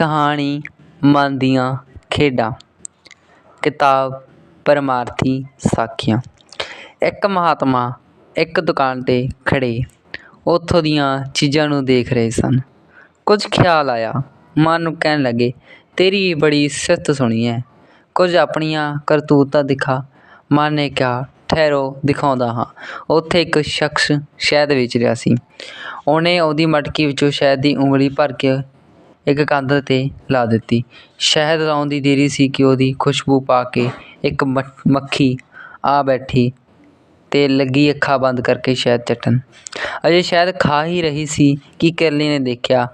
ਕਹਾਣੀ ਮਨ ਦੀਆਂ ਖੇਡਾਂ। ਕਿਤਾਬ ਪਰਮਾਰਥੀ ਸਾਖੀਆਂ। ਇੱਕ ਮਹਾਤਮਾ ਇੱਕ ਦੁਕਾਨ 'ਤੇ ਖੜ੍ਹੇ ਉੱਥੋਂ ਦੀਆਂ ਚੀਜ਼ਾਂ ਨੂੰ ਦੇਖ ਰਹੇ ਸਨ। ਕੁਝ ਖਿਆਲ ਆਇਆ। ਮਨ ਨੂੰ ਕਹਿਣ ਲੱਗੇ, ਤੇਰੀ ਬੜੀ ਸਿਫਤ ਸੁਣੀ ਹੈ ਕੁਝ ਆਪਣੀਆਂ ਕਰਤੂਤਾਂ ਦਿਖਾ। ਮਨ ਨੇ ਕਿਹਾ, ਠਹਿਰੋ, ਦਿਖਾਉਂਦਾ ਹਾਂ। ਉੱਥੇ ਇੱਕ ਸ਼ਖਸ ਸ਼ਹਿਦ ਵੇਚ ਰਿਹਾ ਸੀ। ਉਹਨੇ ਉਹਦੀ ਮਟਕੀ ਵਿੱਚੋਂ ਸ਼ਹਿਦ ਦੀ ਉਂਗਲੀ ਭਰ ਕੇ ਇੱਕ ਕੰਧ 'ਤੇ ਲਾ ਦਿੱਤੀ। ਸ਼ਹਿਦ ਲਾਉਣ ਦੀ ਦੇਰੀ ਸੀ ਕਿ ਉਹਦੀ ਖੁਸ਼ਬੂ ਪਾ ਕੇ ਇੱਕ ਮ, ਮੱਖੀ ਆ ਬੈਠੀ ਅਤੇ ਲੱਗੀ ਅੱਖਾਂ ਬੰਦ ਕਰਕੇ ਸ਼ਹਿਦ ਚੱਟਣ। ਅਜੇ ਸ਼ਹਿਦ ਖਾ ਹੀ ਰਹੀ ਸੀ ਕਿ ਕਿਰਲੀ ਨੇ ਦੇਖਿਆ,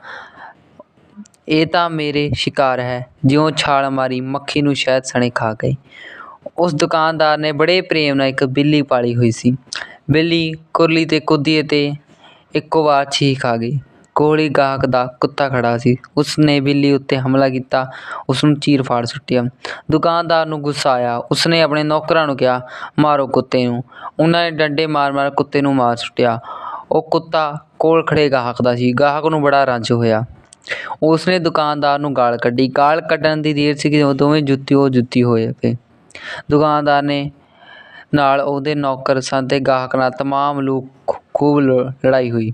ਇਹ ਤਾਂ ਮੇਰੇ ਸ਼ਿਕਾਰ ਹੈ, ਜਿਉਂ ਛਾਲ ਮਾਰੀ ਮੱਖੀ ਨੂੰ ਸ਼ਹਿਦ ਸਣੇ ਖਾ ਗਏ ਉਸ ਦੁਕਾਨਦਾਰ ਨੇ ਬੜੇ ਪ੍ਰੇਮ ਨਾਲ ਇੱਕ ਬਿੱਲੀ ਪਾਲੀ ਹੋਈ ਸੀ। ਬਿੱਲੀ ਕੁਰਲੀ ਅਤੇ ਕੁੱਦੀਏ 'ਤੇ ਇੱਕੋ ਵਾਰ ਛੀਕ ਖਾ ਗਈ। ਕੋਲ ਹੀ ਗਾਹਕ ਦਾ ਕੁੱਤਾ ਖੜਾ ਸੀ। ਉਸ ਨੇ ਬਿੱਲੀ ਉੱਤੇ ਹਮਲਾ ਕੀਤਾ। ਉਸ ਨੂੰ ਚੀਰ ਫਾੜ ਸੁੱਟਿਆ। ਦੁਕਾਨਦਾਰ ਨੂੰ ਗੁੱਸਾ ਆਇਆ। ਉਸ ਨੇ ਆਪਣੇ ਨੌਕਰਾਂ ਨੂੰ ਕਿਹਾ, ਮਾਰੋ ਕੁੱਤੇ ਨੂੰ। ਉਹਨਾਂ ਨੇ ਡੰਡੇ ਮਾਰ-ਮਾਰ ਕੁੱਤੇ ਨੂੰ ਮਾਰ ਸੁੱਟਿਆ। ਉਹ ਕੁੱਤਾ ਕੋਲ ਖੜੇ ਗਾਹਕ ਦਾ ਸੀ। ਗਾਹਕ ਨੂੰ ਬੜਾ ਰੰਜ ਹੋਇਆ। ਉਸ ਨੇ ਦੁਕਾਨਦਾਰ ਨੂੰ ਗਾਲ ਕੱਢੀ। ਗਾਲ ਕੱਢਣ ਦੀ ਦੇਰ ਸੀ ਕਿ ਉਹ ਦੋਵੇਂ ਜੁੱਤੀ ਉਹ ਜੁੱਤੀ ਹੋਏ ਪਏ। ਦੁਕਾਨਦਾਰ ਨੇ ਨਾਲ ਉਹਦੇ ਨੌਕਰ ਸਨ ਅਤੇ ਗਾਹਕ ਨਾਲ ਤਮਾਮ ਲੋਕ ਖੂਬ ਲ- ਲੜਾਈ ਹੋਈ।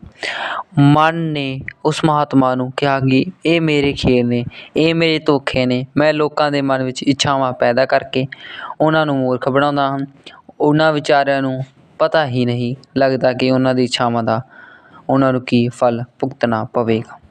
ਮਨ ਨੇ ਉਸ ਮਹਾਤਮਾ ਨੂੰ ਕਿਹਾ ਕਿ ਇਹ ਮੇਰੇ ਖੇਲ ਨੇ, ਇਹ ਮੇਰੇ ਧੋਖੇ ਨੇ। ਮੈਂ ਲੋਕਾਂ ਦੇ ਮਨ ਵਿੱਚ ਇੱਛਾਵਾਂ ਪੈਦਾ ਕਰਕੇ ਉਹਨਾਂ ਨੂੰ ਮੂਰਖ ਬਣਾਉਂਦਾ ਹਾਂ। ਉਹਨਾਂ ਵਿਚਾਰਿਆਂ ਨੂੰ ਪਤਾ ਹੀ ਨਹੀਂ ਲੱਗਦਾ ਕਿ ਉਹਨਾਂ ਦੀ ਇੱਛਾਵਾਂ ਦਾ, ਉਹਨਾਂ ਨੂੰ ਕੀ ਫਲ ਭੁਗਤਣਾ ਪਵੇਗਾ।